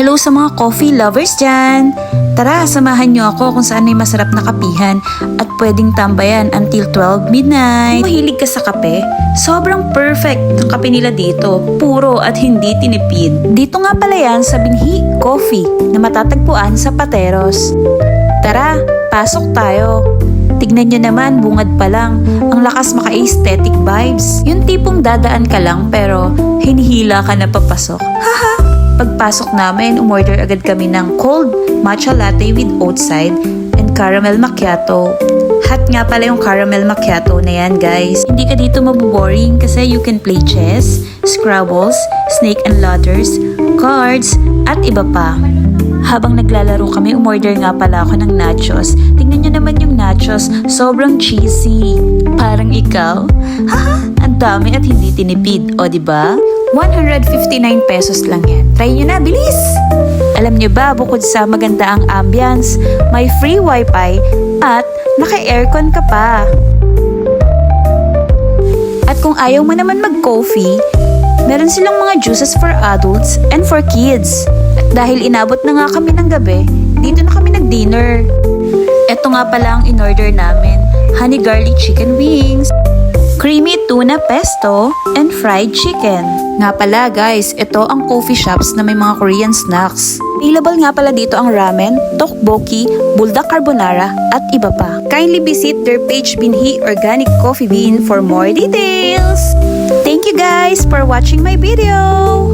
Hello sa mga coffee lovers dyan! Tara, samahan nyo ako kung saan may masarap na kapihan at pwedeng tambayan until 12 midnight. Kung mahilig ka sa kape, sobrang perfect ang kape nila dito. Puro at hindi tinipid. Dito nga pala yan sa Binhi Coffee na matatagpuan sa Pateros. Tara, pasok tayo. Tignan nyo naman, bungad pa lang. Ang lakas maka-aesthetic vibes. Yung tipong dadaan ka lang pero hinihila ka na papasok. Haha! Pagpasok namin, umorder agad kami ng cold matcha latte with oat side and caramel macchiato. Hot nga pala yung caramel macchiato na yan, guys. Hindi ka dito maboboring kasi you can play chess, scrabbles, snake and ladders, cards, at iba pa. Habang naglalaro kami, umorder nga pala ako ng nachos. Tingnan nyo naman yung nachos, sobrang cheesy. Parang ikaw? Haha, ang dami at hindi tinipid, o ba? 159 pesos lang yan. Try nyo na, bilis! Alam nyo ba, bukod sa maganda ang ambience, may free wifi at naka-aircon ka pa. At kung ayaw mo naman mag-coffee, meron silang mga juices for adults and for kids. At dahil inabot na nga kami ng gabi, dito na kami nag-dinner. Ito nga pala ang in-order namin, honey garlic chicken wings, creamy tuna pesto, and fried chicken. Nga pala guys, ito ang coffee shops na may mga Korean snacks. Available nga pala dito ang ramen, tteokbokki, buldak carbonara, at iba pa. Kindly visit their page Binhi Organic Coffee Bean for more details. Thank you guys for watching my video!